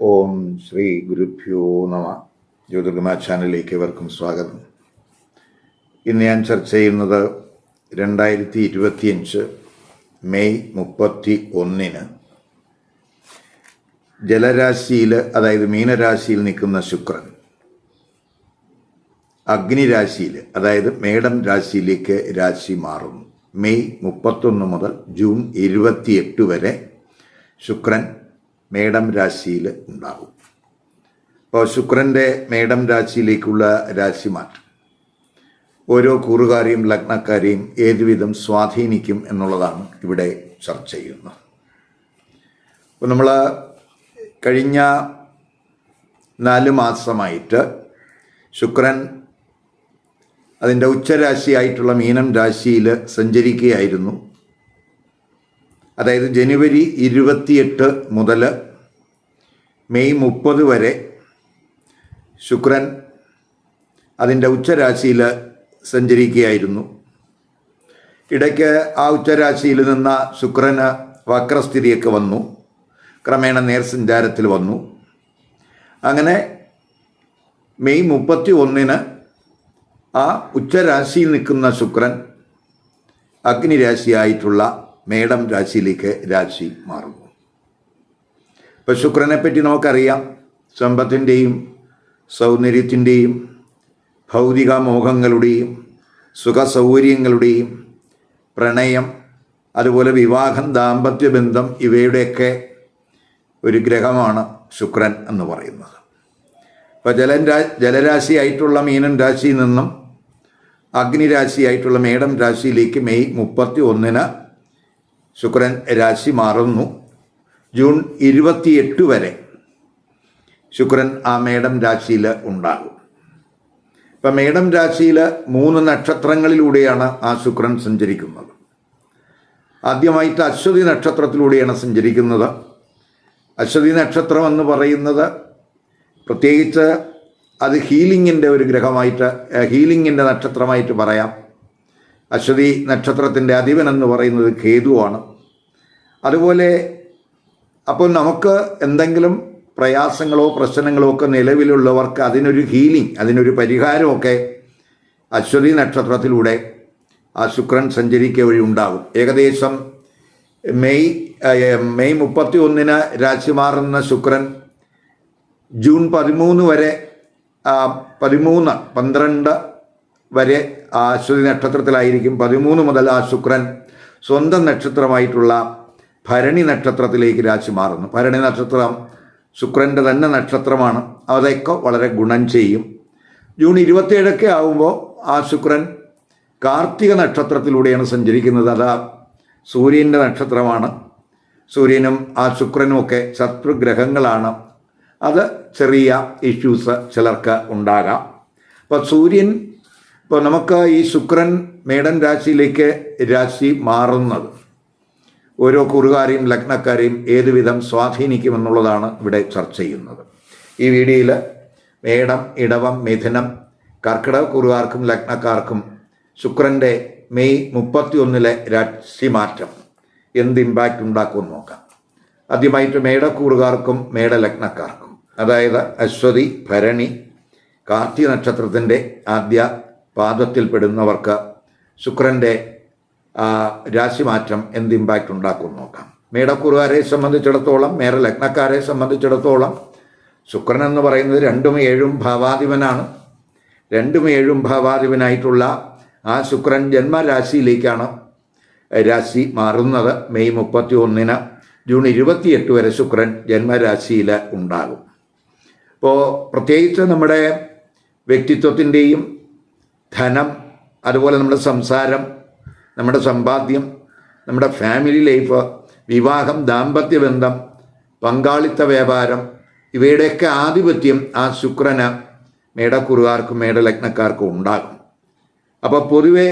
ഓം ശ്രീ ഗുരുഭ്യോ നമ. ജ്യോതിർഗമ ചാനലിലേക്ക് ഏവർക്കും സ്വാഗതം. ഇന്ന് ഞാൻ ചർച്ച ചെയ്യുന്നത് രണ്ടായിരത്തി ഇരുപത്തിയഞ്ച് മെയ് മുപ്പത്തി ഒന്നിന് ജലരാശിയിൽ അതായത് മീനരാശിയിൽ നിൽക്കുന്ന ശുക്രൻ അഗ്നിരാശിയിൽ അതായത് മേടം രാശിയിലേക്ക് രാശി മാറുന്നു. മെയ് മുപ്പത്തൊന്ന് മുതൽ ജൂൺ ഇരുപത്തിയെട്ട് വരെ ശുക്രൻ മേടം രാശിയിൽ ഉണ്ടാകും അപ്പോൾ ശുക്രന്റെ മേടം രാശിയിലേക്കുള്ള രാശി മാറ്റം. ഓരോ കൂറുകാരെയും ലഗ്നക്കാരെയും ഏതുവിധം സ്വാധീനിക്കും എന്നുള്ളതാണ് ഇവിടെ ചർച്ച ചെയ്യുന്നത്. അപ്പോൾ നമ്മൾ കഴിഞ്ഞ നാല് മാസമായിട്ട് ശുക്രൻ അതിന്റെ ഉച്ചരാശിയായിട്ടുള്ള മീനം രാശിയിൽ സഞ്ചരിക്കുകയായിരുന്നു. അതായത് ജനുവരി ഇരുപത്തിയെട്ട് മുതൽ മെയ് മുപ്പത് വരെ ശുക്രൻ അതിന്റെ ഉച്ചരാശിയിൽ സഞ്ചരിക്കുകയായിരുന്നു. ഇടയ്ക്ക് ആ ഉച്ചരാശിയിൽ നിന്ന ശുക്രന് വക്രസ്ഥിതിയൊക്കെ വന്നു. ക്രമേണ നേർസഞ്ചാരത്തിൽ വന്നു. അങ്ങനെ മെയ് മുപ്പത്തി ഒന്നിന് ആ ഉച്ചരാശിയിൽ നിൽക്കുന്ന ശുക്രൻ അഗ്നിരാശിയായിട്ടുള്ള മേടം രാശിയിലേക്ക് രാശി മാറുന്നു. ഇപ്പം ശുക്രനെ പറ്റി നമുക്കറിയാം. സമ്പത്തിന്റെയും സൗന്ദര്യത്തിന്റെയും ഭൗതിക മോഹങ്ങളുടെയും സുഖ സുഖസൗകര്യങ്ങളുടെയും പ്രണയം അതുപോലെ വിവാഹം ദാമ്പത്യ ബന്ധം ഇവയുടെയൊക്കെ ഒരു ഗ്രഹമാണ് ശുക്രൻ എന്ന് പറയുന്നത്. അപ്പോൾ ജലൻ ജലരാശിയായിട്ടുള്ള മീനൻ രാശിയിൽ നിന്നും അഗ്നിരാശിയായിട്ടുള്ള മേടം രാശിയിലേക്ക് മെയ് മുപ്പത്തി ഒന്നിന് ശുക്രൻ രാശി മാറുന്നു. ജൂൺ ഇരുപത്തിയെട്ട് വരെ ശുക്രൻ ആ മേടം രാശിയിൽ ഉണ്ടാകും. ഇപ്പം മേടം രാശിയിൽ മൂന്ന് നക്ഷത്രങ്ങളിലൂടെയാണ് ആ ശുക്രൻ സഞ്ചരിക്കുന്നത്. ആദ്യമായിട്ട് അശ്വതി നക്ഷത്രത്തിലൂടെയാണ് സഞ്ചരിക്കുന്നത്. അശ്വതി നക്ഷത്രം എന്ന് പറയുന്നത് പ്രത്യേകിച്ച് അത് ഹീലിങ്ങിന്റെ ഒരു ഗ്രഹമായിട്ട് ഹീലിങ്ങിന്റെ നക്ഷത്രമായിട്ട് പറയാം. അശ്വതി നക്ഷത്രത്തിന്റെ അധിപൻ എന്ന് പറയുന്നത് കേതുവാണ്. അതുപോലെ അപ്പോൾ നമുക്ക് എന്തെങ്കിലും പ്രയാസങ്ങളോ പ്രശ്നങ്ങളോ ഒക്കെ നിലവിലുള്ളവർക്ക് അതിനൊരു ഹീലിംഗ് അതിനൊരു പരിഹാരമൊക്കെ അശ്വതി നക്ഷത്രത്തിലൂടെ ആ ശുക്രൻ സഞ്ചരിക്കുക വഴി ഉണ്ടാകും. ഏകദേശം മെയ് മെയ് മുപ്പത്തി ഒന്നിന് രാശി മാറുന്ന ശുക്രൻ ജൂൺ പതിമൂന്ന് വരെ പതിമൂന്ന് പന്ത്രണ്ട് വരെ ആ അശ്വതി നക്ഷത്രത്തിലായിരിക്കും. പതിമൂന്ന് മുതൽ ആ ശുക്രൻ സ്വന്തം നക്ഷത്രമായിട്ടുള്ള ഭരണി നക്ഷത്രത്തിലേക്ക് രാശി മാറുന്നു. ഭരണി നക്ഷത്രം ശുക്രന്റെ തന്നെ നക്ഷത്രമാണ്. അതൊക്കെ വളരെ ഗുണം ചെയ്യും. ജൂൺ ഇരുപത്തിയേഴൊക്കെ ആകുമ്പോൾ ആ ശുക്രൻ കാർത്തിക നക്ഷത്രത്തിലൂടെയാണ് സഞ്ചരിക്കുന്നത്. അതാ സൂര്യന്റെ നക്ഷത്രമാണ്. സൂര്യനും ആ ശുക്രനും ഒക്കെ ശത്രുഗ്രഹങ്ങളാണ്. അത് ചെറിയ ഇഷ്യൂസ് ചിലർക്ക് ഉണ്ടാകാം. അപ്പോൾ സൂര്യൻ ഇപ്പോൾ നമുക്ക് ഈ ശുക്രൻ മേടൻ രാശിയിലേക്ക് രാശി മാറുന്നത്. ഓരോ കുറുകാരെയും ലഗ്നക്കാരെയും ഏതുവിധം സ്വാധീനിക്കുമെന്നുള്ളതാണ് ഇവിടെ ചർച്ച ചെയ്യുന്നത്. ഈ വീഡിയോയിൽ മേടം ഇടവം മിഥുനം കർക്കിടക കുറുകാർക്കും ലഗ്നക്കാർക്കും ശുക്രന്റെ മെയ് മുപ്പത്തി ഒന്നിലെ രാശിമാറ്റം എന്ത് ഇമ്പാക്റ്റ് ഉണ്ടാക്കുമെന്ന് നോക്കാം. ആദ്യമായിട്ട് മേടക്കൂറുകാർക്കും മേടലഗ്നക്കാർക്കും. അതായത് അശ്വതി ഭരണി കാർത്തിക നക്ഷത്രത്തിന്റെ ആദ്യ പാദത്തിൽപ്പെടുന്നവർക്ക് ശുക്രന്റെ രാശിമാറ്റം എന്ത് ഇമ്പാക്റ്റ് ഉണ്ടാക്കും നോക്കാം. മേടക്കൂറുകാരെ സംബന്ധിച്ചിടത്തോളം മേര ലഗ്നക്കാരെ സംബന്ധിച്ചിടത്തോളം ശുക്രൻ എന്ന് പറയുന്നത് രണ്ടും ഏഴും ഭാവാധിപനാണ്. രണ്ടും ഏഴും ഭാവാധിപനായിട്ടുള്ള ആ ശുക്രൻ ജന്മരാശിയിലേക്കാണ് രാശി മാറുന്നത്. മെയ് മുപ്പത്തി ഒന്നിന് ജൂൺ ഇരുപത്തിയെട്ട് വരെ ശുക്രൻ ജന്മരാശിയിൽ ഉണ്ടാകും. അപ്പോൾ പ്രത്യേകിച്ച് നമ്മുടെ വ്യക്തിത്വത്തിന്റെയും ധനം അതുപോലെ നമ്മുടെ സംസാരം നമ്മുടെ സമ്പാദ്യം നമ്മുടെ ഫാമിലി ലൈഫ് വിവാഹം ദാമ്പത്യ ബന്ധം പങ്കാളിത്ത വ്യാപാരം ഇവയുടെയൊക്കെ ആധിപത്യം ആ ശുക്രന് മേടക്കുറുകാർക്കും മേടലഗ്നക്കാർക്കും ഉണ്ടാകും. അപ്പോൾ പൊതുവെ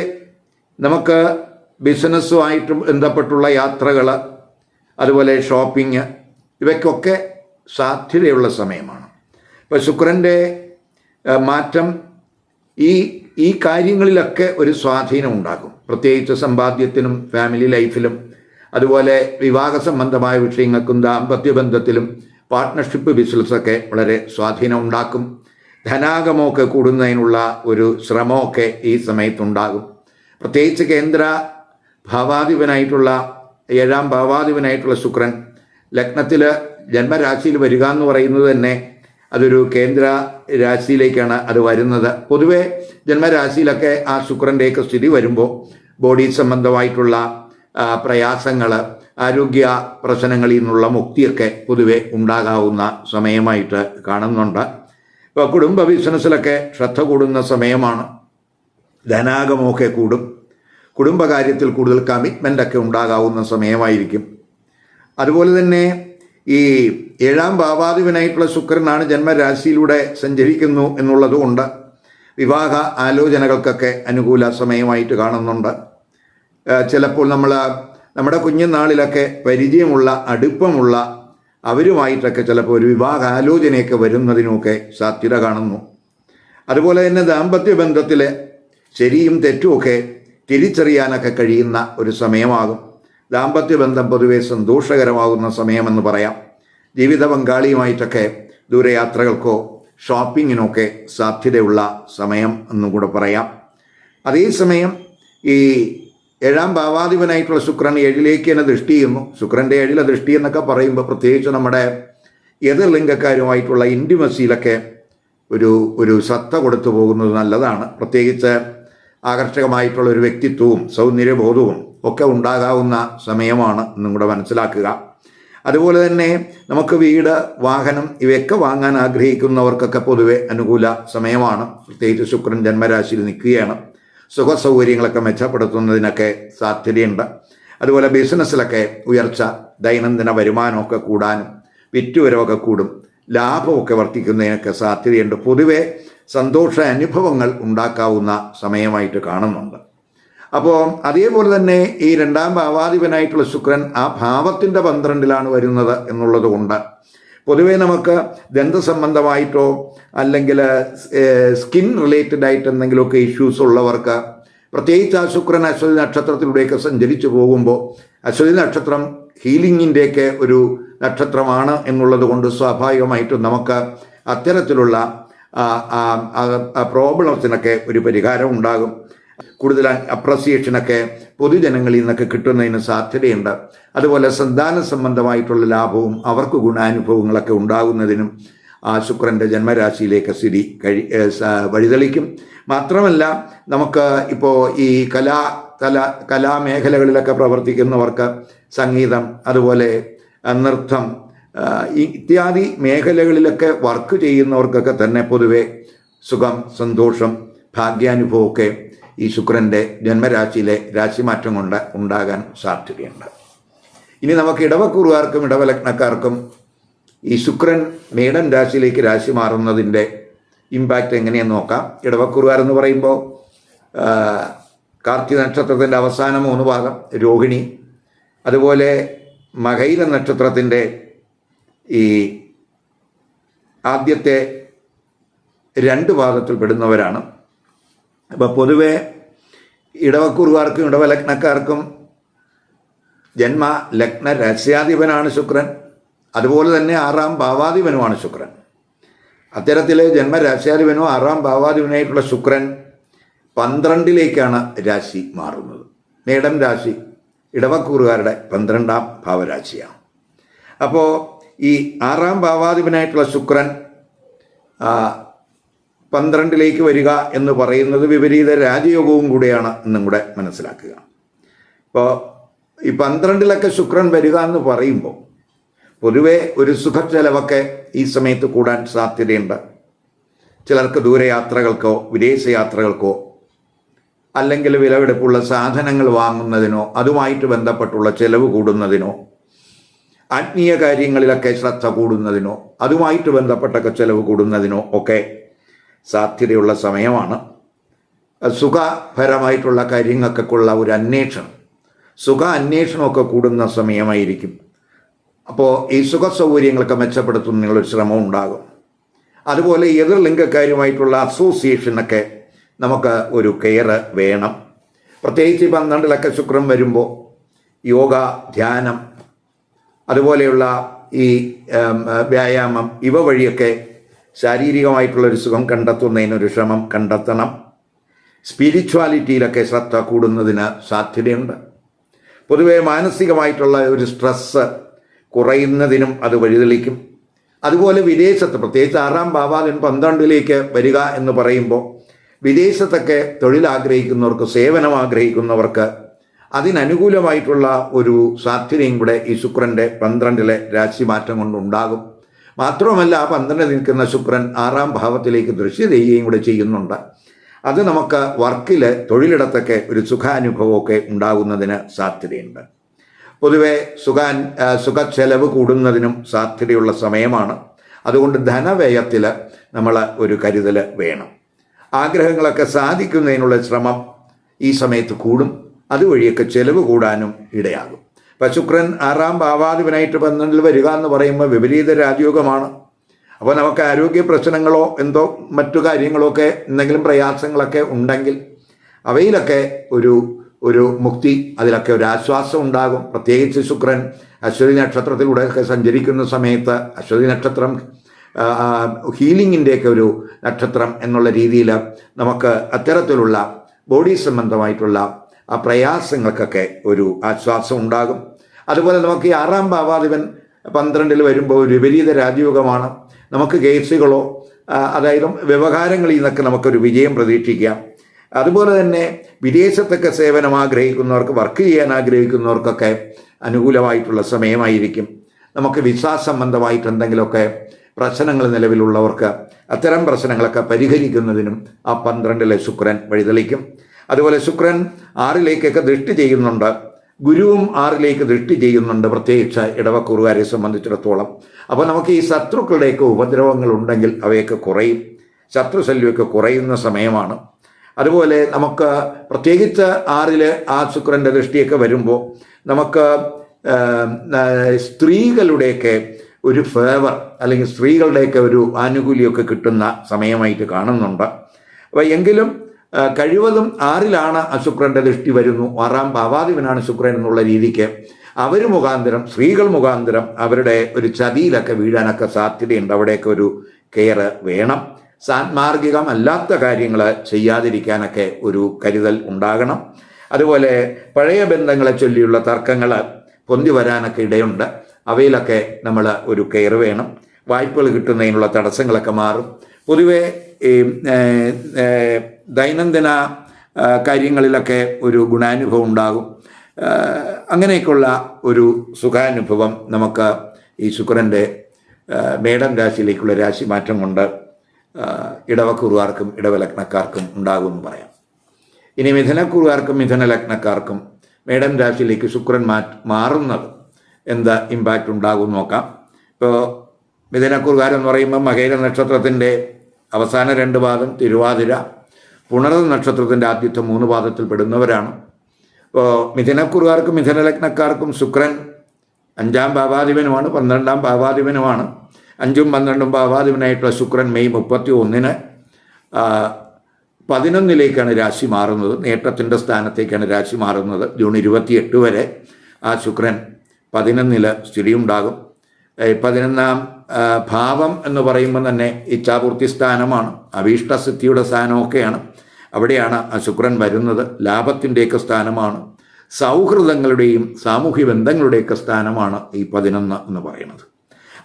നമുക്ക് ബിസിനസ്സുമായിട്ട് ബന്ധപ്പെട്ടുള്ള യാത്രകൾ അതുപോലെ ഷോപ്പിംഗ് ഇവയ്ക്കൊക്കെ സാധ്യതയുള്ള സമയമാണ്. ഇപ്പോൾ ശുക്രന്റെ മാറ്റം ഈ ഈ കാര്യങ്ങളിലൊക്കെ ഒരു സ്വാധീനം ഉണ്ടാകും പ്രത്യേകിച്ച് സമ്പാദ്യത്തിനും ഫാമിലി ലൈഫിലും അതുപോലെ വിവാഹ സംബന്ധമായ വിഷയങ്ങൾക്കും ദാമ്പത്യബന്ധത്തിലും പാർട്ട്ണർഷിപ്പ് ബിസിനസ്സൊക്കെ വളരെ സ്വാധീനം ഉണ്ടാക്കും ധനാഗമമൊക്കെ കൂടുന്നതിനുള്ള ഒരു ശ്രമമൊക്കെ ഈ സമയത്തുണ്ടാകും. പ്രത്യേകിച്ച് കേന്ദ്ര ഭാവാധിപനായിട്ടുള്ള ഏഴാം ഭാവാധിപനായിട്ടുള്ള ശുക്രൻ ലഗ്നത്തിൽ ജന്മരാശിയിൽ വരിക എന്ന് പറയുന്നത് തന്നെ അതൊരു കേന്ദ്ര രാശിയിലേക്കാണ് അത് വരുന്നത്. പൊതുവെ ജന്മരാശിയിലൊക്കെ ആ ശുക്രന്റെയൊക്കെ സ്ഥിതി വരുമ്പോൾ ബോഡി സംബന്ധമായിട്ടുള്ള പ്രയാസങ്ങൾ ആരോഗ്യ പ്രശ്നങ്ങളിൽ നിന്നുള്ള മുക്തിയൊക്കെ പൊതുവെ ഉണ്ടാകാവുന്ന സമയമായിട്ട് കാണുന്നുണ്ട്. ഇപ്പോൾ കുടുംബ ബിസിനസ്സിലൊക്കെ ശ്രദ്ധ കൂടുന്ന സമയമാണ്. ധനാഗമമൊക്കെ കൂടും. കുടുംബകാര്യത്തിൽ കൂടുതൽ കമ്മിറ്റ്മെന്റ് ഒക്കെ ഉണ്ടാകാവുന്ന സമയമായിരിക്കും. അതുപോലെ തന്നെ ഈ ഏഴാം ഭാവാധിപനായിട്ടുള്ള ശുക്രനാണ് ജന്മരാശിയിലൂടെ സഞ്ചരിക്കുന്നു എന്നുള്ളതുകൊണ്ട് വിവാഹ ആലോചനകൾക്കൊക്കെ അനുകൂല സമയമായിട്ട് കാണുന്നുണ്ട്. ചിലപ്പോൾ നമ്മൾ നമ്മുടെ കുഞ്ഞുനാളിലൊക്കെ പരിചയമുള്ള അടുപ്പമുള്ള അവരുമായിട്ടൊക്കെ ചിലപ്പോൾ ഒരു വിവാഹ ആലോചനയൊക്കെ വരുന്നതിനുമൊക്കെ സാധ്യത കാണുന്നു. അതുപോലെ തന്നെ ദാമ്പത്യ ബന്ധത്തിൽ ശരിയും തെറ്റുമൊക്കെ തിരിച്ചറിയാനൊക്കെ കഴിയുന്ന ഒരു സമയമാകും. ദാമ്പത്യ ബന്ധം പൊതുവെ സന്തോഷകരമാകുന്ന സമയമെന്ന് പറയാം. ജീവിത പങ്കാളിയുമായിട്ടൊക്കെ ദൂരയാത്രകൾക്കോ ഷോപ്പിങ്ങിനൊക്കെ സാധ്യതയുള്ള സമയം എന്നും കൂടെ പറയാം. അതേസമയം ഈ ഏഴാം ഭാവാധിപനായിട്ടുള്ള ശുക്രൻ ഏഴിലേക്ക് തന്നെ ദൃഷ്ടി ചെയ്യുന്നു. ശുക്രന്റെ ഏഴിലെ ദൃഷ്ടി എന്നൊക്കെ പറയുമ്പോൾ പ്രത്യേകിച്ച് നമ്മുടെ എതിർ ലിംഗക്കാരുമായിട്ടുള്ള ഇന്റിമസിയിലൊക്കെ ഒരു ഒരു സത്ത കൊടുത്തു പോകുന്നത് നല്ലതാണ്. പ്രത്യേകിച്ച് ആകർഷകമായിട്ടുള്ള ഒരു വ്യക്തിത്വവും സൗന്ദര്യബോധവും ഒക്കെ ഉണ്ടാകാവുന്ന സമയമാണ് എന്നും കൂടെ മനസ്സിലാക്കുക. അതുപോലെ തന്നെ നമുക്ക് വീട് വാഹനം ഇവയൊക്കെ വാങ്ങാൻ ആഗ്രഹിക്കുന്നവർക്കൊക്കെ പൊതുവെ അനുകൂല സമയമാണ്. പ്രത്യേകിച്ച് ശുക്രൻ ജന്മരാശിയിൽ നിൽക്കുകയാണ്. സുഖ സൗകര്യങ്ങളൊക്കെ മെച്ചപ്പെടുത്തുന്നതിനൊക്കെ സാധ്യതയുണ്ട്. അതുപോലെ ബിസിനസ്സിലൊക്കെ ഉയർച്ച ദൈനംദിന വരുമാനമൊക്കെ കൂടാനും വിറ്റുവരവൊക്കെ കൂടും ലാഭമൊക്കെ വർദ്ധിക്കുന്നതിനൊക്കെ സാധ്യതയുണ്ട്. പൊതുവെ സന്തോഷ അനുഭവങ്ങൾ ഉണ്ടാക്കാവുന്ന സമയമായിട്ട് കാണുന്നുണ്ട്. അപ്പോൾ അതേപോലെ തന്നെ ഈ രണ്ടാം ഭാവാധിപനായിട്ടുള്ള ശുക്രൻ ആ ഭാവത്തിന്റെ പന്ത്രണ്ടിലാണ് വരുന്നത് എന്നുള്ളത് കൊണ്ട് പൊതുവെ നമുക്ക് ദന്തസംബന്ധമായിട്ടോ അല്ലെങ്കിൽ സ്കിൻ റിലേറ്റഡ് ആയിട്ട് എന്തെങ്കിലുമൊക്കെ ഇഷ്യൂസ് ഉള്ളവർക്ക് പ്രത്യേകിച്ച് ആ ശുക്രൻ അശ്വതി നക്ഷത്രത്തിലൂടെയൊക്കെ സഞ്ചരിച്ചു പോകുമ്പോൾ അശ്വതി നക്ഷത്രം ഹീലിങ്ങിന്റെയൊക്കെ ഒരു നക്ഷത്രമാണ് എന്നുള്ളത് കൊണ്ട് സ്വാഭാവികമായിട്ടും നമുക്ക് അത്തരത്തിലുള്ള പ്രോബ്ലംസിനൊക്കെ ഒരു പരിഹാരം ഉണ്ടാകും. കൂടുതൽ അപ്രസിയേഷനൊക്കെ പൊതുജനങ്ങളിൽ നിന്നൊക്കെ കിട്ടുന്നതിന് സാധ്യതയുണ്ട്. അതുപോലെ സന്താന സംബന്ധമായിട്ടുള്ള ലാഭവും അവർക്ക് ഗുണാനുഭവങ്ങളൊക്കെ ഉണ്ടാകുന്നതിനും ആ ശുക്രന്റെ ജന്മരാശിയിലേക്ക് സ്ഥിതി കഴി വഴിതെളിക്കും. മാത്രമല്ല നമുക്ക് ഇപ്പോൾ ഈ കലാ കല കലാമേഖലകളിലൊക്കെ പ്രവർത്തിക്കുന്നവർക്ക് സംഗീതം അതുപോലെ നൃത്തം ഇത്യാദി മേഖലകളിലൊക്കെ വർക്ക് ചെയ്യുന്നവർക്കൊക്കെ തന്നെ പൊതുവെ സുഖം സന്തോഷം ഭാഗ്യാനുഭവമൊക്കെ ഈ ശുക്രന്റെ ജന്മരാശിയിലെ രാശിമാറ്റം കൊണ്ട് ഉണ്ടാകാൻ സാധ്യതയുണ്ട്. ഇനി നമുക്ക് ഇടവക്കൂറുകാർക്കും ഇടവലഗ്നക്കാർക്കും ഈ ശുക്രൻ മേടൻ രാശിയിലേക്ക് രാശി മാറുന്നതിന്റെ ഇമ്പാക്റ്റ് എങ്ങനെയെന്ന് നോക്കാം. ഇടവക്കൂറുകാർ എന്ന് പറയുമ്പോൾ കാർത്തിക നക്ഷത്രത്തിന്റെ അവസാന മൂന്ന് ഭാഗം രോഹിണി അതുപോലെ മകൈര നക്ഷത്രത്തിന്റെ ഈ ആദ്യത്തെ രണ്ട് പാദത്തിൽ പെടുന്നവരാണ് അപ്പോൾ പൊതുവെ ഇടവക്കുറുകാർക്കും ഇടവലഗ്നക്കാർക്കും ജന്മ ലഗ്ന രഹസ്യാധിപനാണ് ശുക്രൻ. അതുപോലെ തന്നെ ആറാം ഭാവാധിപനുമാണ് ശുക്രൻ. അത്തരത്തിൽ ജന്മരാശ്യാധിപനോ ആറാം ഭാവാധിപനായിട്ടുള്ള ശുക്രൻ പന്ത്രണ്ടിലേക്കാണ് രാശി മാറുന്നത്. മേടം രാശി ഇടവക്കൂറുകാരുടെ പന്ത്രണ്ടാം ഭാവരാശിയാണ്. അപ്പോൾ ഈ ആറാം ഭാവാധിപനായിട്ടുള്ള ശുക്രൻ പന്ത്രണ്ടിലേക്ക് വരിക എന്ന് പറയുന്നത് വിപരീത രാജയോഗവും കൂടെയാണ് എന്നും കൂടെ മനസ്സിലാക്കുക. ഇപ്പോൾ ഈ പന്ത്രണ്ടിലൊക്കെ ശുക്രൻ വരിക എന്ന് പറയുമ്പോൾ പൊതുവെ ഒരു സുഖച്ചെലവൊക്കെ ഈ സമയത്ത് കൂടാൻ സാധ്യതയുണ്ട്. ചിലർക്ക് ദൂരയാത്രകൾക്കോ വിദേശയാത്രകൾക്കോ അല്ലെങ്കിൽ വിലവെടുപ്പുള്ള സാധനങ്ങൾ വാങ്ങുന്നതിനോ അതുമായിട്ട് ബന്ധപ്പെട്ടുള്ള ചെലവ് കൂടുന്നതിനോ ആത്മീയ കാര്യങ്ങളിലൊക്കെ ശ്രദ്ധ കൂടുന്നതിനോ അതുമായിട്ട് ബന്ധപ്പെട്ടൊക്കെ ചെലവ് കൂടുന്നതിനോ ഒക്കെ സാധ്യതയുള്ള സമയമാണ്. സുഖപരമായിട്ടുള്ള കാര്യങ്ങൾക്കൊക്കെയുള്ള ഒരു അന്വേഷണം. സുഖ അന്വേഷണമൊക്കെ കൂടുന്ന സമയമായിരിക്കും. അപ്പോൾ ഈ സുഖ സൗകര്യങ്ങളൊക്കെ മെച്ചപ്പെടുത്തുന്നതിനുള്ളൊരു ശ്രമം ഉണ്ടാകും. അതുപോലെ എതിർ ലിംഗക്കാരുമായിട്ടുള്ള അസോസിയേഷനൊക്കെ നമുക്ക് ഒരു കെയർ വേണം. പ്രത്യേകിച്ച് പന്ത്രണ്ടിലൊക്കെ ശുക്രം വരുമ്പോൾ യോഗ ധ്യാനം അതുപോലെയുള്ള ഈ വ്യായാമം ഇവ വഴിയൊക്കെ ശാരീരികമായിട്ടുള്ളൊരു സുഖം കണ്ടെത്തുന്നതിനൊരു ശ്രമം കണ്ടെത്തണം. സ്പിരിച്വാലിറ്റിയിലൊക്കെ ശ്രദ്ധ കൂടുന്നതിന് സാധ്യതയുണ്ട്. പൊതുവേ മാനസികമായിട്ടുള്ള ഒരു സ്ട്രെസ്സ് കുറയുന്നതിനും അത് വഴിതെളിക്കും. അതുപോലെ വിദേശത്ത് പ്രത്യേകിച്ച് ആറാം ബാബാദിൻ പന്ത്രണ്ടിലേക്ക് വരിക എന്ന് പറയുമ്പോൾ വിദേശത്തൊക്കെ തൊഴിൽ ആഗ്രഹിക്കുന്നവർക്ക് സേവനം ആഗ്രഹിക്കുന്നവർക്ക് അതിനനുകൂലമായിട്ടുള്ള ഒരു സാധ്യതയും കൂടെ ഈ ശുക്രന്റെ പന്ത്രണ്ടിലെ രാശിമാറ്റം കൊണ്ടുണ്ടാകും. മാത്രവുമല്ല ആ പന്ത്രണ്ട് നിൽക്കുന്ന ശുക്രൻ ആറാം ഭാവത്തിലേക്ക് ദൃശ്യ ചെയ്യുകയും കൂടെ ചെയ്യുന്നുണ്ട്. അത് നമുക്ക് വർക്കിൽ തൊഴിലിടത്തൊക്കെ ഒരു സുഖാനുഭവമൊക്കെ ഉണ്ടാകുന്നതിന് സാധ്യതയുണ്ട്. പൊതുവെ സുഖാൻ സുഖ ചെലവ് കൂടുന്നതിനും സാധ്യതയുള്ള സമയമാണ്. അതുകൊണ്ട് ധനവ്യയത്തിൽ നമ്മൾ ഒരു കരുതൽ വേണം. ആഗ്രഹങ്ങളൊക്കെ സാധിക്കുന്നതിനുള്ള ശ്രമം ഈ സമയത്ത് കൂടും. അതുവഴിയൊക്കെ ചെലവ് കൂടാനും ഇടയാകും. അപ്പം ശുക്രൻ ആറാം ഭാവാധിപനായിട്ട് പന്ത്രണ്ടിൽ വരിക എന്ന് പറയുമ്പോൾ വിപരീത രാജയോഗമാണ്. അപ്പോൾ നമുക്ക് ആരോഗ്യ പ്രശ്നങ്ങളോ എന്തോ മറ്റു കാര്യങ്ങളോ ഒക്കെ എന്തെങ്കിലും പ്രയാസങ്ങളൊക്കെ ഉണ്ടെങ്കിൽ അവയിലൊക്കെ ഒരു ഒരു മുക്തി അതിലൊക്കെ ഒരു ആശ്വാസം ഉണ്ടാകും. പ്രത്യേകിച്ച് ശുക്രൻ അശ്വതി നക്ഷത്രത്തിലൂടെയൊക്കെ സഞ്ചരിക്കുന്ന സമയത്ത് അശ്വതി നക്ഷത്രം ഹീലിങ്ങിന്റെയൊക്കെ ഒരു നക്ഷത്രം എന്നുള്ള രീതിയിൽ നമുക്ക് അത്തരത്തിലുള്ള ബോഡി സംബന്ധമായിട്ടുള്ള ആ പ്രയാസങ്ങൾക്കൊക്കെ ഒരു ആശ്വാസം ഉണ്ടാകും. അതുപോലെ നമുക്ക് ഈ ആറാം ഭാവാധിപൻ പന്ത്രണ്ടിൽ വരുമ്പോൾ ഒരു വിപരീത രാജയോഗമാണ്. നമുക്ക് കേസുകളോ അതായത് വ്യവഹാരങ്ങളിൽ നിന്നൊക്കെ നമുക്കൊരു വിജയം പ്രതീക്ഷിക്കാം. അതുപോലെ തന്നെ വിദേശത്തൊക്കെ സേവനം ആഗ്രഹിക്കുന്നവർക്ക് വർക്ക് ചെയ്യാൻ ആഗ്രഹിക്കുന്നവർക്കൊക്കെ അനുകൂലമായിട്ടുള്ള സമയമായിരിക്കും. നമുക്ക് വിസ സംബന്ധമായിട്ട് എന്തെങ്കിലുമൊക്കെ പ്രശ്നങ്ങൾ നിലവിലുള്ളവർക്ക് അത്തരം പ്രശ്നങ്ങളൊക്കെ പരിഹരിക്കുന്നതിനും ആ പന്ത്രണ്ടിലെ ശുക്രൻ വഴിതെളിക്കും. അതുപോലെ ശുക്രൻ ആറിലേക്കൊക്കെ ദൃഷ്ടി ചെയ്യുന്നുണ്ട്. ഗുരുവും ആറിലേക്ക് ദൃഷ്ടി ചെയ്യുന്നുണ്ട് പ്രത്യേകിച്ച് ഇടവക്കൂറുകാരെ സംബന്ധിച്ചിടത്തോളം. അപ്പോൾ നമുക്ക് ഈ ശത്രുക്കളുടെയൊക്കെ ഉപദ്രവങ്ങൾ ഉണ്ടെങ്കിൽ അവയൊക്കെ കുറയും. ശത്രുശല്യമൊക്കെ കുറയുന്ന സമയമാണ്. അതുപോലെ നമുക്ക് പ്രത്യേകിച്ച് ആറിൽ ആ ശുക്രന്റെ ദൃഷ്ടിയൊക്കെ വരുമ്പോൾ നമുക്ക് സ്ത്രീകളുടെയൊക്കെ ഒരു ഫേവർ അല്ലെങ്കിൽ സ്ത്രീകളുടെയൊക്കെ ഒരു ആനുകൂല്യമൊക്കെ കിട്ടുന്ന സമയമായിട്ട് കാണുന്നുണ്ട്. അപ്പോൾ എങ്കിലും കഴിവതും ആറിലാണ് ശുക്രന്റെ ദൃഷ്ടി വരുന്നു. ആറാം ഭാവാധിപനാണ് ശുക്രൻ എന്നുള്ള രീതിക്ക് അവർ മുഖാന്തരം സ്ത്രീകൾ മുഖാന്തരം അവരുടെ ഒരു ചതിയിലൊക്കെ വീഴാനൊക്കെ സാധ്യതയുണ്ട്. അവിടെയൊക്കെ ഒരു കെയർ വേണം. സാൻമാർഗികമല്ലാത്ത കാര്യങ്ങൾ ചെയ്യാതിരിക്കാനൊക്കെ ഒരു കരുതൽ ഉണ്ടാകണം. അതുപോലെ പഴയ ബന്ധങ്ങളെ ചൊല്ലിയുള്ള തർക്കങ്ങൾ പൊന്തി വരാനൊക്കെ ഇടയുണ്ട്. അവയിലൊക്കെ നമ്മൾ ഒരു കെയർ വേണം. വായ്പകൾ കിട്ടുന്നതിനുള്ള തടസ്സങ്ങളൊക്കെ മാറും. പൊതുവെ ഈ ദൈനംദിന കാര്യങ്ങളിലൊക്കെ ഒരു ഗുണാനുഭവം ഉണ്ടാകും. അങ്ങനെയൊക്കെയുള്ള ഒരു സുഖാനുഭവം നമുക്ക് ഈ ശുക്രന്റെ മേടം രാശിയിലേക്കുള്ള രാശി മാറ്റം കൊണ്ട് ഇടവക്കുറുകാർക്കും ഇടവലഗ്നക്കാർക്കും ഉണ്ടാകുമെന്ന് പറയാം. ഇനി മിഥുനക്കുറുകാർക്കും മിഥുനലഗ്നക്കാർക്കും മേടം രാശിയിലേക്ക് ശുക്രൻ മാറ്റ് മാറുന്നത് എന്താ ഇമ്പാക്റ്റ് ഉണ്ടാകും നോക്കാം. ഇപ്പോൾ മിഥുനക്കുറുകാരെന്ന് പറയുമ്പോൾ മകേര നക്ഷത്രത്തിന്റെ അവസാന രണ്ട് ഭാഗം തിരുവാതിര പുണർത നക്ഷത്രത്തിന്റെ ആദ്യത്തെ മൂന്ന് പാദത്തിൽ പെടുന്നവരാണ്. മിഥുനക്കുറുകാർക്കും മിഥുനലഗ്നക്കാർക്കും ശുക്രൻ അഞ്ചാം ഭാവാധിപനുമാണ് പന്ത്രണ്ടാം ഭാവാധിപനുമാണ്. അഞ്ചും പന്ത്രണ്ടും ഭാവാധിപനായിട്ടുള്ള ശുക്രൻ മെയ് മുപ്പത്തി ഒന്നിന് പതിനൊന്നിലേക്കാണ് രാശി മാറുന്നത്. നേട്ടത്തിന്റെ സ്ഥാനത്തേക്കാണ് രാശി മാറുന്നത്. ജൂൺ ഇരുപത്തിയെട്ട് വരെ ആ ശുക്രൻ പതിനൊന്നിൽ സ്ഥിതിയുണ്ടാകും. പതിനൊന്നാം ഭാവം എന്ന് പറയുമ്പോൾ തന്നെ ഇച്ഛാപൂർത്തി സ്ഥാനമാണ്. അഭീഷ്ടസിദ്ധിയുടെ സ്ഥാനമൊക്കെയാണ്. അവിടെയാണ് ആ ശുക്രൻ വരുന്നത്. ലാഭത്തിന്റെയൊക്കെ സ്ഥാനമാണ്. സൗഹൃദങ്ങളുടെയും സാമൂഹ്യ ബന്ധങ്ങളുടെയൊക്കെ സ്ഥാനമാണ് ഈ പതിനൊന്ന് എന്ന് പറയുന്നത്.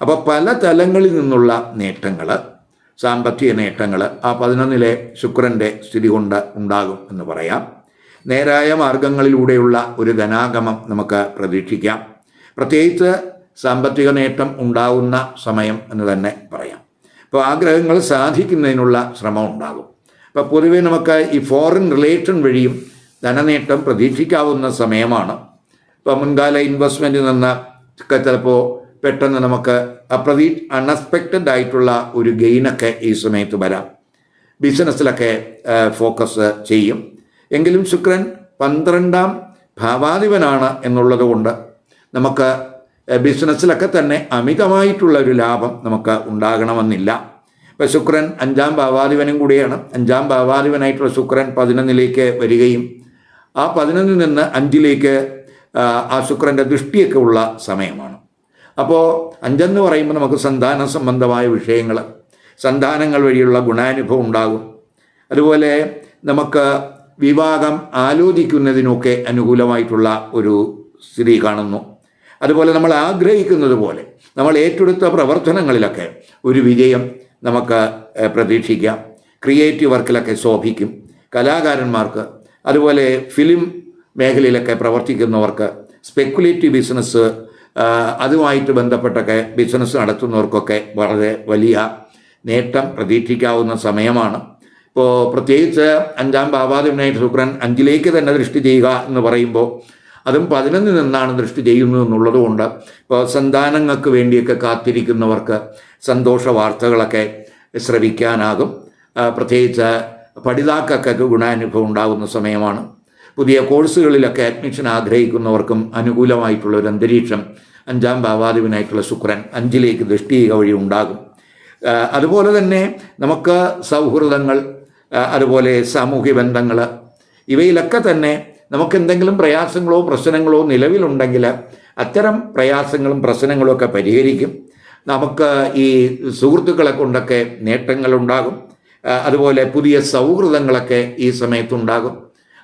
അപ്പോൾ പല തലങ്ങളിൽ നിന്നുള്ള നേട്ടങ്ങൾ സാമ്പത്തിക നേട്ടങ്ങൾ ആ പതിനൊന്നിലെ ശുക്രന്റെ സ്ഥിതി കൊണ്ട് ഉണ്ടാകും എന്ന് പറയാം. നേരായ മാർഗങ്ങളിലൂടെയുള്ള ഒരു ധനാഗമം നമുക്ക് പ്രതീക്ഷിക്കാം. പ്രത്യേകിച്ച് സാമ്പത്തിക നേട്ടം ഉണ്ടാകുന്ന സമയം എന്ന് തന്നെ പറയാം. അപ്പോൾ ആഗ്രഹങ്ങൾ സാധിക്കുന്നതിനുള്ള ശ്രമം ഉണ്ടാകും. അപ്പോൾ പൊതുവെ നമുക്ക് ഈ ഫോറിൻ റിലേഷൻ വഴിയും ധനനേട്ടം പ്രതീക്ഷിക്കാവുന്ന സമയമാണ്. ഇപ്പോൾ മുൻകാല ഇൻവെസ്റ്റ്മെന്റിൽ നിന്ന് ഒക്കെ ചിലപ്പോൾ പെട്ടെന്ന് നമുക്ക് അപ്രതീ അൺഎക്സ്പെക്റ്റഡ് ആയിട്ടുള്ള ഒരു ഗെയിനൊക്കെ ഈ സമയത്ത് വരാം. ബിസിനസ്സിലൊക്കെ ഫോക്കസ് ചെയ്യും. എങ്കിലും ശുക്രൻ പന്ത്രണ്ടാം ഭാവാധിപനാണ് എന്നുള്ളത് കൊണ്ട് നമുക്ക് ബിസിനസ്സിലൊക്കെ തന്നെ അമിതമായിട്ടുള്ള ഒരു ലാഭം നമുക്ക് ഉണ്ടാകണമെന്നില്ല. ഇപ്പം ശുക്രൻ അഞ്ചാം ഭാവാധിപനും കൂടിയാണ്. അഞ്ചാം ഭാവാധിപനായിട്ടുള്ള ശുക്രൻ പതിനൊന്നിലേക്ക് വരികയും ആ പതിനൊന്നിൽ നിന്ന് അഞ്ചിലേക്ക് ആ, ശുക്രന്റെ ദൃഷ്ടിയൊക്കെ ഉള്ള സമയമാണ്. അപ്പോൾ അഞ്ചെന്ന് പറയുമ്പോൾ നമുക്ക് സന്താന സംബന്ധമായ വിഷയങ്ങൾ സന്താനങ്ങൾ വഴിയുള്ള ഗുണാനുഭവം ഉണ്ടാകും. അതുപോലെ നമുക്ക് വിവാഹം ആലോചിക്കുന്നതിനൊക്കെ അനുകൂലമായിട്ടുള്ള ഒരു സ്ഥിതി കാണുന്നു. അതുപോലെ നമ്മൾ ആഗ്രഹിക്കുന്നത് പോലെ നമ്മൾ ഏറ്റെടുത്ത പ്രവർത്തനങ്ങളിലൊക്കെ ഒരു വിജയം നമുക്ക് പ്രതീക്ഷിക്കാം. ക്രിയേറ്റീവ് വർക്കിലൊക്കെ ശോഭിക്കും. കലാകാരന്മാർക്ക് അതുപോലെ ഫിലിം മേഖലയിലൊക്കെ പ്രവർത്തിക്കുന്നവർക്ക് സ്പെക്കുലേറ്റീവ് ബിസിനസ് അതുമായിട്ട് ബന്ധപ്പെട്ടൊക്കെ ബിസിനസ് നടത്തുന്നവർക്കൊക്കെ വളരെ വലിയ നേട്ടം പ്രതീക്ഷിക്കാവുന്ന സമയമാണ്. ഇപ്പോൾ പ്രത്യേകിച്ച് അഞ്ചാം ഭാവാദിനായിട്ട് ശുക്രൻ അഞ്ചിലേക്ക് തന്നെ ദൃഷ്ടി ചെയ്യുക എന്ന് പറയുമ്പോൾ അതും പതിനൊന്നിൽ നിന്നാണ് ദൃഷ്ടി ചെയ്യുന്നത് എന്നുള്ളത് കൊണ്ട് ഇപ്പോൾ സന്താനങ്ങൾക്ക് വേണ്ടിയൊക്കെ കാത്തിരിക്കുന്നവർക്ക് സന്തോഷ വാർത്തകളൊക്കെ ശ്രവിക്കാനാകും. പ്രത്യേകിച്ച് പഠിതാക്കൾക്ക് ഗുണാനുഭവം ഉണ്ടാകുന്ന സമയമാണ്. പുതിയ കോഴ്സുകളിലൊക്കെ അഡ്മിഷൻ ആഗ്രഹിക്കുന്നവർക്കും അനുകൂലമായിട്ടുള്ള ഒരു അന്തരീക്ഷം അഞ്ചാം ഭാവാധിപനായിട്ടുള്ള ശുക്രൻ അഞ്ചിലേക്ക് ദൃഷ്ടി വഴി ഉണ്ടാകും. അതുപോലെ തന്നെ നമുക്ക് സൗഹൃദങ്ങൾ അതുപോലെ സാമൂഹ്യ ബന്ധങ്ങൾ ഇവയിലൊക്കെ തന്നെ നമുക്ക് എന്തെങ്കിലും പ്രയാസങ്ങളോ പ്രശ്നങ്ങളോ നിലവിലുണ്ടെങ്കിൽ അത്തരം പ്രയാസങ്ങളും പ്രശ്നങ്ങളും ഒക്കെ പരിഹരിക്കും. നമുക്ക് ഈ സുഹൃത്തുക്കളെ കൊണ്ടൊക്കെ നേട്ടങ്ങളുണ്ടാകും. അതുപോലെ പുതിയ സൗഹൃദങ്ങളൊക്കെ ഈ സമയത്തുണ്ടാകും.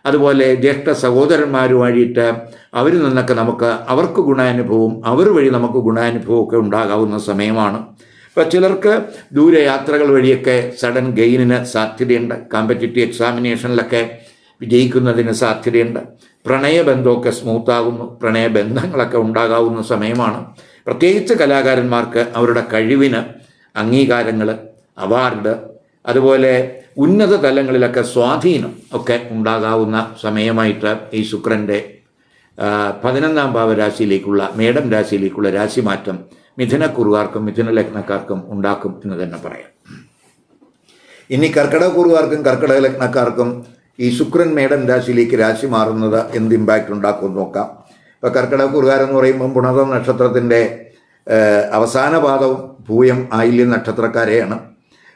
അതുപോലെ ജ്യേഷ്ഠ സഹോദരന്മാരുമായിട്ട് അവരിൽ നിന്നൊക്കെ നമുക്ക് അവർക്ക് ഗുണാനുഭവവും അവർ വഴി നമുക്ക് ഗുണാനുഭവമൊക്കെ ഉണ്ടാകാവുന്ന സമയമാണ്. ഇപ്പോൾ ചിലർക്ക് ദൂരയാത്രകൾ വഴിയൊക്കെ സഡൻ ഗെയിനിന് സാധ്യതയുണ്ട്. കോമ്പറ്റേറ്റീവ് എക്സാമിനേഷനിലൊക്കെ വിജയിക്കുന്നതിന് സാധ്യതയുണ്ട്. പ്രണയബന്ധമൊക്കെ സ്മൂത്താകുന്നു പ്രണയബന്ധങ്ങളൊക്കെ ഉണ്ടാകാവുന്ന സമയമാണ്. പ്രത്യേകിച്ച് കലാകാരന്മാർക്ക് അവരുടെ കഴിവിന് അംഗീകാരങ്ങൾ അവാർഡ് അതുപോലെ ഉന്നത തലങ്ങളിലൊക്കെ സ്വാധീനം ഒക്കെ ഉണ്ടാകാവുന്ന സമയമായിട്ട് ഈ ശുക്രന്റെ പതിനൊന്നാം ഭാവരാശിയിലേക്കുള്ള മേടം രാശിയിലേക്കുള്ള രാശിമാറ്റം മിഥുനക്കുറുകാർക്കും മിഥുന ലഗ്നക്കാർക്കും ഉണ്ടാക്കും എന്ന് തന്നെ പറയാം. ഇനി കർക്കിടക കുറുകാർക്കും കർക്കിടക ലഗ്നക്കാർക്കും ഈ ശുക്രൻ മേടം രാശിയിലേക്ക് രാശി മാറുന്നത് എന്ത് ഇമ്പാക്റ്റ് ഉണ്ടാക്കും നോക്കാം. ഇപ്പോൾ എന്ന് പറയുമ്പം പുണത നക്ഷത്രത്തിന്റെ അവസാന പാദവും ഭൂയം ആയില്യം നക്ഷത്രക്കാരെയാണ്.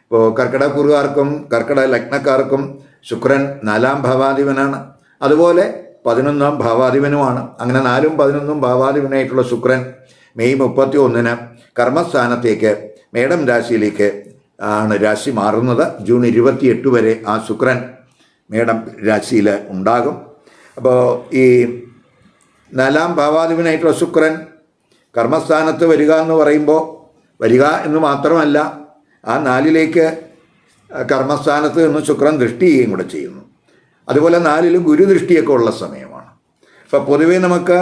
ഇപ്പോൾ കർക്കിടകക്കുറുകാർക്കും കർക്കിടക ലഗ്നക്കാർക്കും ശുക്രൻ നാലാം ഭാവാധിപനാണ്. അതുപോലെ പതിനൊന്നാം ഭാവാധിപനുമാണ്. അങ്ങനെ നാലും പതിനൊന്നും ഭാവാധിപനായിട്ടുള്ള ശുക്രൻ മെയ് മുപ്പത്തി ഒന്നിന് കർമ്മസ്ഥാനത്തേക്ക് മേടം രാശിയിലേക്ക് ആണ് രാശി മാറുന്നത്. ജൂൺ ഇരുപത്തിയെട്ട് വരെ ആ ശുക്രൻ മേടം രാശിയിൽ ഉണ്ടാകും. അപ്പോൾ ഈ നാലാം ഭാവാധിപനായിട്ടുള്ള ശുക്രൻ കർമ്മസ്ഥാനത്ത് വരിക എന്ന് പറയുമ്പോൾ വരിക എന്ന് മാത്രമല്ല ആ നാലിലേക്ക് കർമ്മസ്ഥാനത്ത് നിന്ന് ശുക്രൻ ദൃഷ്ടി ചെയ്യുകയും കൂടെ ചെയ്യുന്നു. അതുപോലെ നാലിൽ ഗുരുദൃഷ്ടിയൊക്കെ ഉള്ള സമയമാണ്. അപ്പോൾ പൊതുവേ നമുക്ക്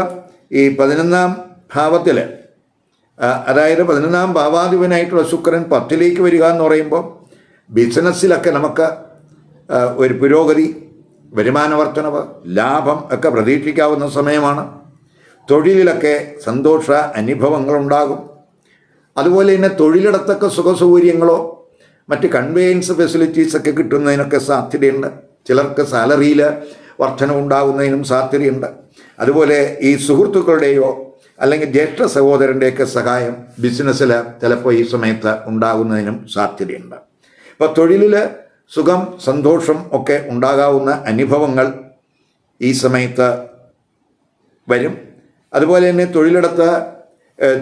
ഈ പതിനൊന്നാം ഭാവത്തിൽ അതായത് പതിനൊന്നാം ഭാവാധിപനായിട്ടുള്ള ശുക്രൻ പത്തിലേക്ക് വരിക എന്ന് പറയുമ്പോൾ ബിസിനസ്സിലൊക്കെ നമുക്ക് ഒരു പുരോഗതി വരുമാന വർധനവ് ലാഭം ഒക്കെ പ്രതീക്ഷിക്കാവുന്ന സമയമാണ്. തൊഴിലിലൊക്കെ സന്തോഷ അനുഭവങ്ങളുണ്ടാകും. അതുപോലെ തന്നെ തൊഴിലിടത്തൊക്കെ സുഖസൗകര്യങ്ങളോ മറ്റ് കൺവെയൻസ് ഫെസിലിറ്റീസൊക്കെ കിട്ടുന്നതിനൊക്കെ സാധ്യതയുണ്ട്. ചിലർക്ക് സാലറിയിൽ വർധന ഉണ്ടാകുന്നതിനും സാധ്യതയുണ്ട്. അതുപോലെ ഈ സുഹൃത്തുക്കളുടെയോ അല്ലെങ്കിൽ ജ്യേഷ്ഠ സഹോദരന്റെയൊക്കെ സഹായം ബിസിനസ്സിൽ ചിലപ്പോൾ ഈ സമയത്ത് ഉണ്ടാകുന്നതിനും സാധ്യതയുണ്ട്. ഇപ്പോൾ തൊഴിലിൽ സുഖം സന്തോഷം ഒക്കെ ഉണ്ടാകാവുന്ന അനുഭവങ്ങൾ ഈ സമയത്ത് വരും. അതുപോലെ തന്നെ തൊഴിലിടത്ത്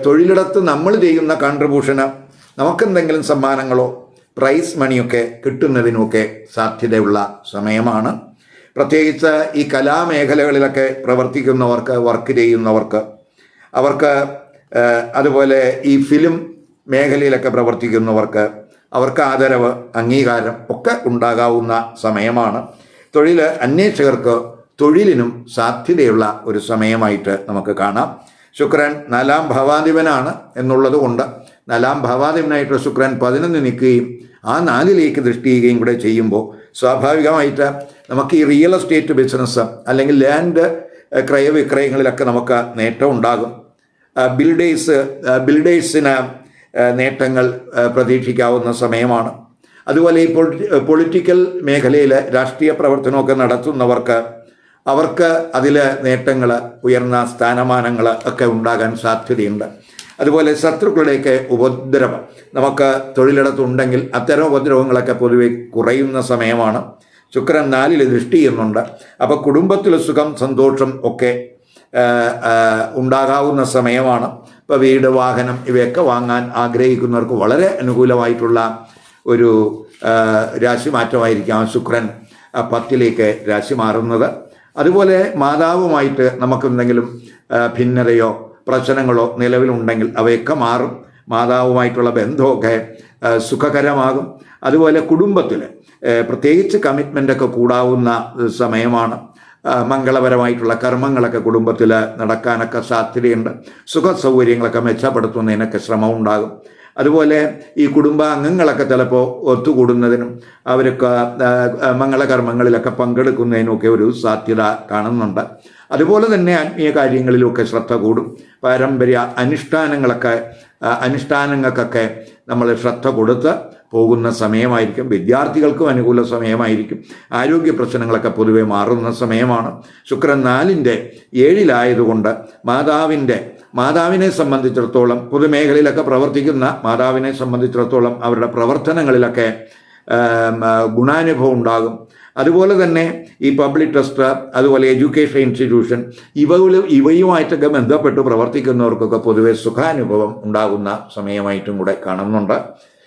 തൊഴിലിടത്ത് നമ്മൾ ചെയ്യുന്ന കോൺട്രിബ്യൂഷന് നമുക്കെന്തെങ്കിലും സമ്മാനങ്ങളോ പ്രൈസ് മണിയൊക്കെ കിട്ടുന്നതിനുമൊക്കെ സാധ്യതയുള്ള സമയമാണ്. പ്രത്യേകിച്ച് ഈ കലാമേഖലകളിലൊക്കെ പ്രവർത്തിക്കുന്നവർക്ക് വർക്ക് ചെയ്യുന്നവർക്ക് അവർക്ക് അതുപോലെ ഈ ഫിലിം മേഖലയിലൊക്കെ പ്രവർത്തിക്കുന്നവർക്ക് അവർക്ക് ആദരവ് അംഗീകാരം ഒക്കെ ഉണ്ടാകാവുന്ന സമയമാണ്. തൊഴിൽ അന്വേഷകർക്ക് തൊഴിലിനും സാധ്യതയുള്ള ഒരു സമയമായിട്ട് നമുക്ക് കാണാം. ശുക്രൻ നാലാം ഭാവാധിപനാണ് എന്നുള്ളത് കൊണ്ട് നാലാം ഭാവാധിപനായിട്ടുള്ള ശുക്രൻ പതിനൊന്ന് നിൽക്കുകയും ആ നാലിലേക്ക് ദൃഷ്ടി ചെയ്യുകയും കൂടെ ചെയ്യുമ്പോൾ സ്വാഭാവികമായിട്ട് നമുക്ക് ഈ റിയൽ എസ്റ്റേറ്റ് ബിസിനസ് അല്ലെങ്കിൽ ലാൻഡ് ക്രയവിക്രയങ്ങളിലൊക്കെ നമുക്ക് നേട്ടം ഉണ്ടാകും. ബിൽഡേഴ്സ് ബിൽഡേഴ്സിന് നേട്ടങ്ങൾ പ്രതീക്ഷിക്കാവുന്ന സമയമാണ്. അതുപോലെ ഈ പൊളിറ്റി പൊളിറ്റിക്കൽ മേഖലയിൽ രാഷ്ട്രീയ പ്രവർത്തനമൊക്കെ നടത്തുന്നവർക്ക് അവർക്ക് അതിൽ നേട്ടങ്ങൾ ഉയർന്ന സ്ഥാനമാനങ്ങൾ ഒക്കെ ഉണ്ടാകാൻ സാധ്യതയുണ്ട്. അതുപോലെ ശത്രുക്കളുടെയൊക്കെ ഉപദ്രവം. നമുക്ക് തൊഴിലിടത്തുണ്ടെങ്കിൽ അത്തരം ഉപദ്രവങ്ങളൊക്കെ പൊതുവെ കുറയുന്ന സമയമാണ്. ശുക്രൻ നാലിൽ ദൃഷ്ടി ചെയ്യുന്നുണ്ട്. അപ്പോൾ കുടുംബത്തിൽ സുഖം സന്തോഷം ഒക്കെ ഉണ്ടാകാവുന്ന സമയമാണ്. ഇപ്പോൾ വീട് വാഹനം ഇവയൊക്കെ വാങ്ങാൻ ആഗ്രഹിക്കുന്നവർക്ക് വളരെ അനുകൂലമായിട്ടുള്ള ഒരു ആ, രാശിമാറ്റമായിരിക്കാം ശുക്രൻ പത്തിലേക്ക് രാശി മാറുന്നത്. അതുപോലെ മാതാവുമായിട്ട് നമുക്കെന്തെങ്കിലും ഭിന്നതയോ പ്രശ്നങ്ങളോ നിലവിലുണ്ടെങ്കിൽ അവയൊക്കെ മാറും. മാതാവുമായിട്ടുള്ള ബന്ധമൊക്കെ സുഖകരമാകും. അതുപോലെ കുടുംബത്തിൽ പ്രത്യേകിച്ച് കമ്മിറ്റ്മെന്റൊക്കെ കൂടാവുന്ന സമയമാണ്. മംഗളപരമായിട്ടുള്ള കർമ്മങ്ങളൊക്കെ കുടുംബത്തിൽ നടക്കാനൊക്കെ സാധ്യതയുണ്ട്. സുഖ സൗകര്യങ്ങളൊക്കെ മെച്ചപ്പെടുത്തുന്നതിനൊക്കെ ശ്രമം ഉണ്ടാകും. അതുപോലെ ഈ കുടുംബാംഗങ്ങളൊക്കെ ചിലപ്പോൾ ഒത്തുകൂടുന്നതിനും അവരൊക്കെ മംഗളകർമ്മങ്ങളിലൊക്കെ പങ്കെടുക്കുന്നതിനുമൊക്കെ ഒരു സാധ്യത കാണുന്നുണ്ട്. അതുപോലെ തന്നെ ആത്മീയ കാര്യങ്ങളിലുമൊക്കെ ശ്രദ്ധ കൂടും. പാരമ്പര്യ അനുഷ്ഠാനങ്ങളൊക്കെ അനുഷ്ഠാനങ്ങൾക്കൊക്കെ നമ്മൾ ശ്രദ്ധ കൊടുത്ത് പോകുന്ന സമയമായിരിക്കും. വിദ്യാർത്ഥികൾക്കും അനുകൂല സമയമായിരിക്കും. ആരോഗ്യ പ്രശ്നങ്ങളൊക്കെ പൊതുവെ മാറുന്ന സമയമാണ്. ശുക്രൻ നാലിന്റെ ഏഴിലായതുകൊണ്ട് മാതാവിന്റെ മാതാവിനെ സംബന്ധിച്ചിടത്തോളം പൊതുമേഖലയിലൊക്കെ പ്രവർത്തിക്കുന്ന മാതാവിനെ സംബന്ധിച്ചിടത്തോളം അവരുടെ പ്രവർത്തനങ്ങളിലൊക്കെ ഗുണാനുഭവം ഉണ്ടാകും. അതുപോലെ തന്നെ ഈ പബ്ലിക് ട്രസ്റ്റ് അതുപോലെ എഡ്യൂക്കേഷൻ ഇൻസ്റ്റിറ്റ്യൂഷൻ ഇവകളും ഇവയുമായിട്ടൊക്കെ ബന്ധപ്പെട്ട് പ്രവർത്തിക്കുന്നവർക്കൊക്കെ പൊതുവെ സുഖാനുഭവം ഉണ്ടാകുന്ന സമയമായിട്ടും കൂടെ കാണുന്നുണ്ട്.